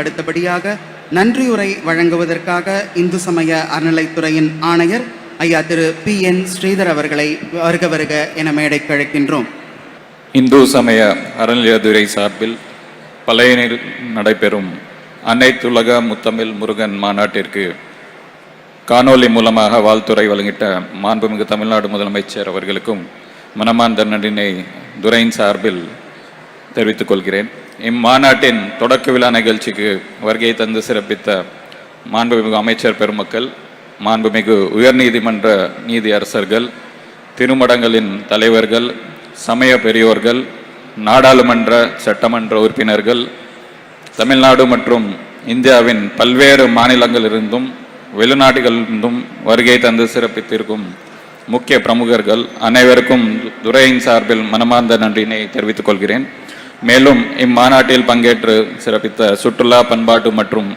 அடுத்தபடியாக நன்றியுரை வழங்குவதற்காக இந்து சமய அறநிலைத்துறையின் ஆணையர் ஐயா திரு பி என் ஸ்ரீதர் அவர்களை வருக வருக என மேடைக்கு அழைக்கின்றோம் இந்து சமய அறநிலையத்துறை சார்பில் பழையனில் நடைபெறும் அனைத்துலக முத்தமிழ் முருகன் மாநாட்டிற்கு காணொளி மூலமாக வாழ்த்துறை வழங்கிட்ட மாண்புமிகு தமிழ்நாடு முதலமைச்சர் அவர்களுக்கும் மனமார்ந்த நன்றினை துரையின் சார்பில் தெரிவித்துக் கொள்கிறேன். இம்மாநாட்டின் தொடக்க விழா நிகழ்ச்சிக்கு வருகை தந்து சிறப்பித்த மாண்புமிகு அமைச்சர் பெருமக்கள் மாண்புமிகு உயர்நீதிமன்ற நீதி அரசர்கள் திருமடங்களின் தலைவர்கள் சமய பெரியோர்கள் நாடாளுமன்ற சட்டமன்ற உறுப்பினர்கள் தமிழ்நாடு மற்றும் இந்தியாவின் பல்வேறு மாநிலங்களிலிருந்தும் வெளிநாடுகளிலிருந்தும் வருகை தந்து சிறப்பித்திருக்கும் முக்கிய பிரமுகர்கள் அனைவருக்கும் துறையின் சார்பில் மனமார்ந்த நன்றினை தெரிவித்துக் கொள்கிறேன். மேலும் இம்மாநாட்டில் பங்கேற்று சிறப்பித்த சுற்றுலா பண்பாட்டு மற்றும்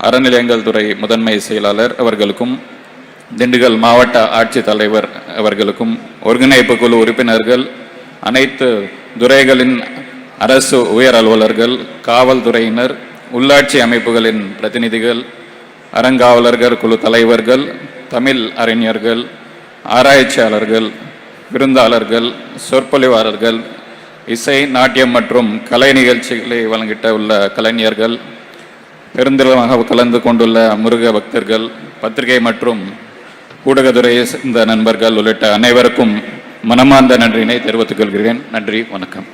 அறநிலையங்கள் துறை முதன்மை செயலாளர் அவர்களுக்கும் திண்டுக்கல் மாவட்ட ஆட்சித்தலைவர் அவர்களுக்கும் ஒருங்கிணைப்பு குழு உறுப்பினர்கள் அனைத்து துறைகளின் அரசு உயர் அலுவலர்கள் காவல்துறையினர் உள்ளாட்சி அமைப்புகளின் பிரதிநிதிகள் அறங்காவலர்கள் குழு தலைவர்கள் தமிழ் அறிஞர்கள் ஆராய்ச்சியாளர்கள் விருந்தாளர்கள் சொற்பொழிவாளர்கள் இசை நாட்டியம் மற்றும் கலை நிகழ்ச்சிகளை வழங்கிட்ட உள்ள கலைஞர்கள் பெருந்திரமாக கலந்து கொண்டுள்ள முருக பக்தர்கள் பத்திரிகை மற்றும் ஊடகத்துறையை சேர்ந்த நண்பர்கள் உள்ளிட்ட அனைவருக்கும் மனமார்ந்த நன்றியினை தெரிவித்துக் கொள்கிறேன். நன்றி வணக்கம்.